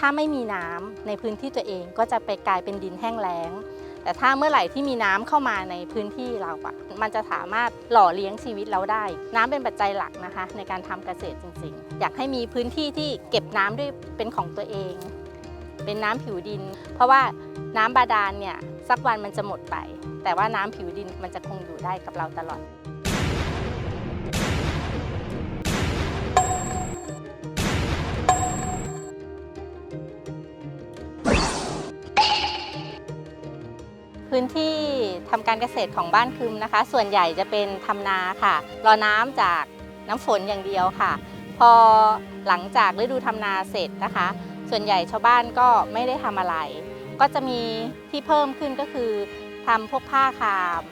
ถ้าไม่มีน้ำในพื้นที่ตัวเองก็จะไปกลายเป็นดินแห้งแล้ง แต่ถ้าเมื่อไหร่ที่มีน้ำเข้ามาในพื้นที่เราอะมันจะสามารถหล่อเลี้ยงชีวิตเราได้ น้ำเป็นปัจจัยหลักนะคะ ในการทำเกษตรจริงๆ อยากให้มีพื้นที่ที่เก็บน้ำด้วยเป็นของตัวเอง เป็นน้ำผิวดิน เพราะว่าน้ำบาดาลเนี่ยสักวันมันจะหมดไป แต่ว่าน้ำผิวดินมันจะคงอยู่ได้กับเราตลอด พื้นที่ทำการเกษตรของบ้านคึมนะคะ ส่วนใหญ่จะเป็นทำนาค่ะ รอน้ำจากน้ำฝนอย่างเดียวค่ะ พอหลังจากฤดูทำนาเสร็จนะคะ ส่วนใหญ่ชาวบ้านก็ไม่ได้ทำอะไร ก็จะมีที่เพิ่มขึ้นก็คือทำพวกผ้าคาม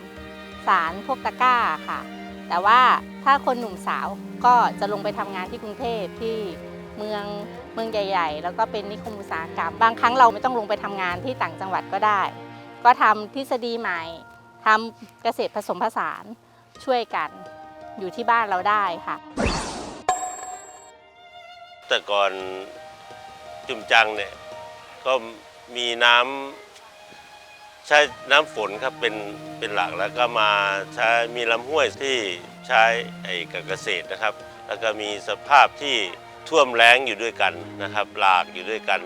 สารพวกตะกร้าค่ะ แต่ว่าถ้าคนหนุ่มสาวก็จะลงไปทำงานที่กรุงเทพที่เมืองเมืองใหญ่ ๆ แล้วก็เป็นนิคมอุตสาหกรรม บางครั้งเราไม่ต้องลงไปทำงานที่ต่างจังหวัดก็ได้ ก็ทำทฤษฎีใหม่ทำเกษตรผสมผสานช่วยกันอยู่ที่บ้านเราได้ค่ะ แต่ก่อนจุมจังเนี่ยก็มีน้ำใช้น้ำฝนครับเป็นเป็นหลักแล้วก็มาใช้มีลำห้วยที่ใช้ไอ้กับเกษตรนะครับ แล้วก็มีสภาพที่ท่วมแล้งอยู่ด้วยกันนะครับ หลากอยู่ด้วยกัน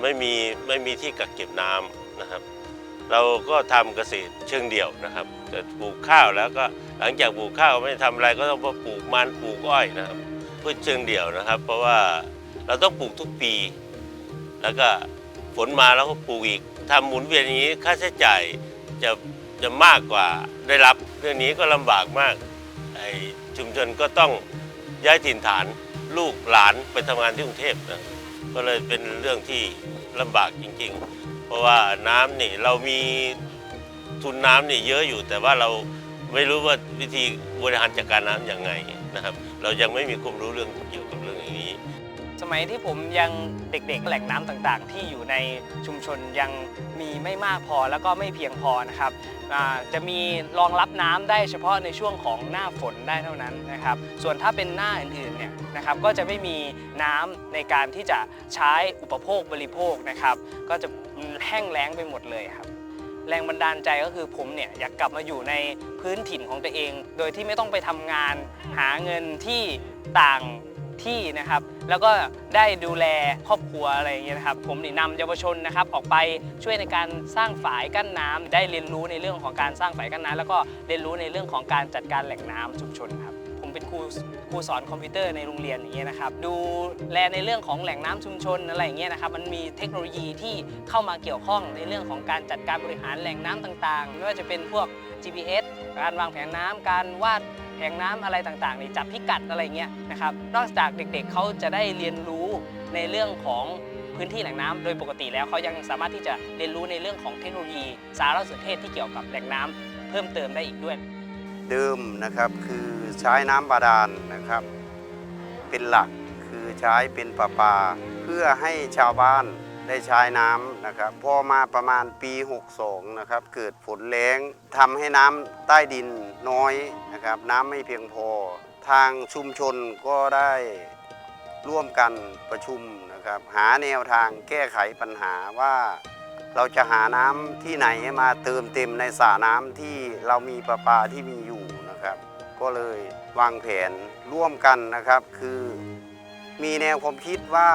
ไม่มีไม่มีที่กักเก็บน้ำนะครับ เราก็ทำเกษตรเชิงเดี่ยวนะครับเกิดปลูกข้าวแล้วก็หลังจากปลูกข้าวไม่ทำอะไรก็ต้องมาปลูกมันปลูกอ้อยนะครับพืชเชิงเดี่ยวนะครับ เพราะว่าเราต้องปลูกทุกปี แล้วก็ฝนมาแล้วก็ปลูกอีกทำหมุนเวียนอย่างนี้ค่าใช้จ่ายจะจะมากกว่าได้รับเรื่องนี้ก็ลำบากมากไอชุมชนก็ต้องย้ายถิ่นฐานลูกหลานไปทำงานที่กรุงเทพนะก็เลยเป็นเรื่องที่ลำบากจริง ๆ เพราะว่าน้ำนี่เรามีทุนน้ำนี่เยอะอยู่ แต่ว่าเราไม่รู้ว่าวิธีบริหารจัดการน้ำอย่างไงนะครับ เรายังไม่มีความรู้เรื่องเกี่ยวกับเรื่องอย่างนี้ สมัยที่ผมยังเด็กๆแหล่งน้ำต่างๆ ที่อยู่ในชุมชนยังมีไม่มากพอแล้วก็ไม่เพียงพอนะครับจะมีรองรับน้ำได้เฉพาะในช่วงของหน้าฝนได้เท่านั้นนะครับ ส่วนถ้าเป็นหน้าอื่นๆเนี่ยนะครับก็จะไม่มีน้ำในการที่จะใช้อุปโภคบริโภคนะครับ ก็จะ แห้งแล้งไปหมดเลยครับ แรงบันดาลใจก็คือผมเนี่ยอยากกลับมาอยู่ในพื้นถิ่นของตัวเอง โดยที่ไม่ต้องไปทำงาน หาเงินที่ต่างที่นะครับ แล้วก็ได้ดูแลครอบครัวอะไรอย่างเงี้ยนะครับ ผมนี่นำเยาวชนนะครับ ออกไปช่วยในการสร้างฝายกั้นน้ำได้เรียนรู้ในเรื่องของการสร้างฝายกั้นน้ำแล้วก็เรียนรู้ในเรื่องของการจัดการแหล่งน้ำชุมชนครับ เป็นครูครูสอนคอมพิวเตอร์ในโรงเรียนอย่างเงี้ยนะครับ ดูแลในเรื่องของแหล่งน้ำชุมชนอะไรอย่างเงี้ยนะครับมันมีเทคโนโลยีที่เข้ามาเกี่ยวข้องในเรื่องของการจัดการบริหารแหล่งน้ำต่างๆ ไม่ว่าจะเป็นพวก GPS การวางแผนน้ำการวาดแผงน้ำอะไรต่างๆนี่จับพิกัดอะไรเงี้ยนะครับนอกจากเด็กๆเขาจะได้เรียนรู้ในเรื่องของพื้นที่แหล่งน้ำโดยปกติแล้วเขายังสามารถที่จะเรียนรู้ในเรื่องของเทคโนโลยี สารสนเทศที่เกี่ยวกับแหล่งน้ำเพิ่มเติมได้อีกด้วย เดิมนะครับคือใช้น้ำบาดาลนะครับ เป็นหลักคือใช้เป็นประปา เพื่อให้ชาวบ้านได้ใช้น้ำนะครับพอมาประมาณปี 62 นะครับเกิดฝนแล้งทำให้น้ำใต้ดินน้อยนะครับน้ำไม่เพียงพอ ทางชุมชนก็ได้ร่วมกันประชุมนะครับหาแนวทางแก้ไขปัญหาว่า เราจะหาน้ำที่ไหนมาเติมเต็มในสระน้ำที่เรามีประปาที่มีอยู่นะครับ ก็เลยวางแผนร่วมกันนะครับ คือมีแนวความคิดว่า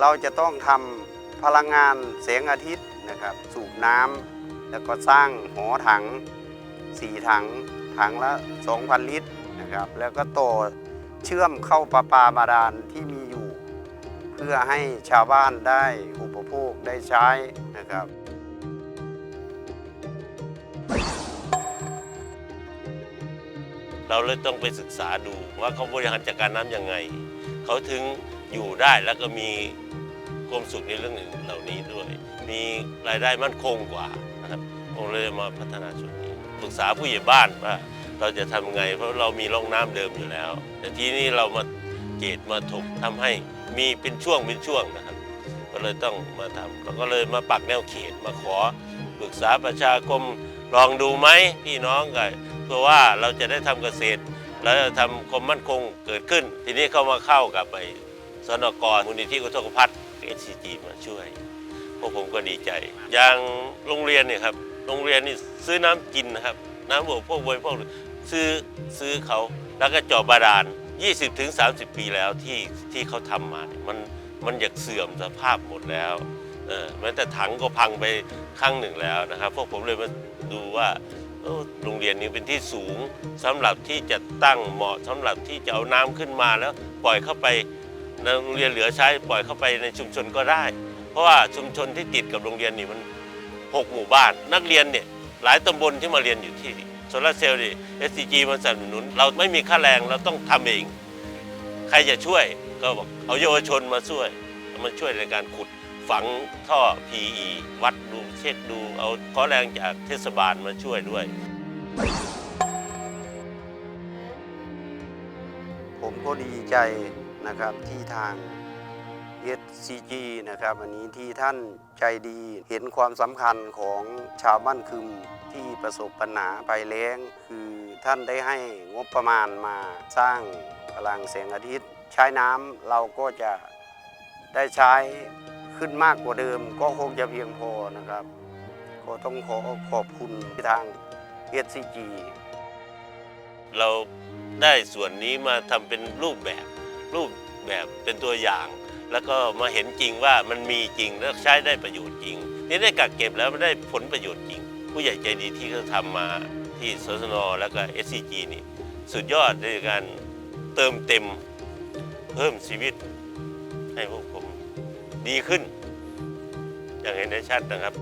เราจะต้องทำพลังงานแสงอาทิตย์นะครับ สูบน้ำแล้วก็สร้างหอถังสี่ถังถังละ 2,000 ลิตรนะครับ แล้วก็ต่อเชื่อมเข้าประปาบาดาลที่มี เพื่อให้ชาวบ้านได้อุปโภคได้ใช้นะครับเราเลยต้องไปศึกษาดูว่าเขาบริหารจัดการน้ำยังไง เขาถึงอยู่ได้แล้วก็มีความสุขในเรื่องอื่นเหล่านี้ด้วย มีรายได้มั่นคงกว่านะครับผมเลยมาพัฒนาส่วนนี้ปรึกษาผู้ใหญ่บ้านว่าเราจะทำไง เพราะเรามีร่องน้ำเดิมอยู่แล้ว แต่ที่นี้เรามาเกตมาถกทำให้ มีเป็นช่วงเป็นช่วงนะครับ ก็เลยต้องมาทำเราก็เลยมาปักแนวเขตมาขอปรึกษาประชาคมลองดูไหมพี่น้องกันเพื่อว่าเราจะได้ทำเกษตร แล้วจะทำความมั่นคงเกิดขึ้น ทีนี้เข้ามาเข้ากับไปสนกรมูลนิธิกุศลพัฒน์ SCG มาช่วยพวกผมก็ดีใจ อย่างโรงเรียนเนี่ยครับโรงเรียนนี่ซื้อน้ำกินนะครับ น้ำบวกพวกบริโภคซื้อซื้อเขาแล้วก็เจาะบาดาล 20-30 ปีแล้วที่ที่เขาทำมาเนี่ยมันมันอยากเสื่อมสภาพหมดแล้วเออแม้แต่ถังก็พังไปครั้งหนึ่งแล้วนะครับ พวกผมเลยมาดูว่าโรงเรียนนี้เป็นที่สูงสำหรับที่จะตั้งเหมาะสำหรับที่จะเอาน้ำขึ้นมาแล้วปล่อยเข้าไปโรงเรียนเหลือใช้ปล่อยเข้าไปในชุมชนก็ได้ เพราะว่าชุมชนที่ติดกับโรงเรียนนี่มัน6หมู่บ้าน นักเรียนเนี่ยหลายตำบลที่มาเรียนอยู่ที่ โซลาร์เซลล์นี่ SCG มันสนับสนุน เราไม่มีค่าแรงเราต้องทำเอง ใครจะช่วยก็บอกเอาเยาวชนมาช่วยมาช่วยในการขุดฝังท่อ PE วัดดูเช็คดู เอาขอแรงจากเทศบาลมาช่วยด้วย ผมก็ดีใจนะครับที่ทาง SCG นะครับอันนี้ที่ท่านใจดีเห็นความสำคัญของชาวบ้านคึม ที่ประสบปัญหาภัยแล้ง คือท่านได้ให้งบประมาณมาสร้างพลังแสงอาทิตย์ ใช้น้ำเราก็จะได้ใช้ขึ้นมากกว่าเดิม ก็คงจะเพียงพอนะครับ ก็ต้องขอขอบคุณที่ทาง SCG เราได้ส่วนนี้มาทำเป็นรูปแบบรูปแบบเป็นตัวอย่าง แล้วก็มาเห็นจริงว่ามันมีจริงแล้วใช้ได้ประโยชน์จริง นี่ได้กักเก็บแล้วมันได้ผลประโยชน์จริง ผู้ใหญ่ใจดีที่เขาทำมาที่สสนแล้วก็ SCG นี่สุดยอดในการเติมเต็มเพิ่มชีวิตให้พวกผมดีขึ้น อย่างเห็นได้ชัดนะครับ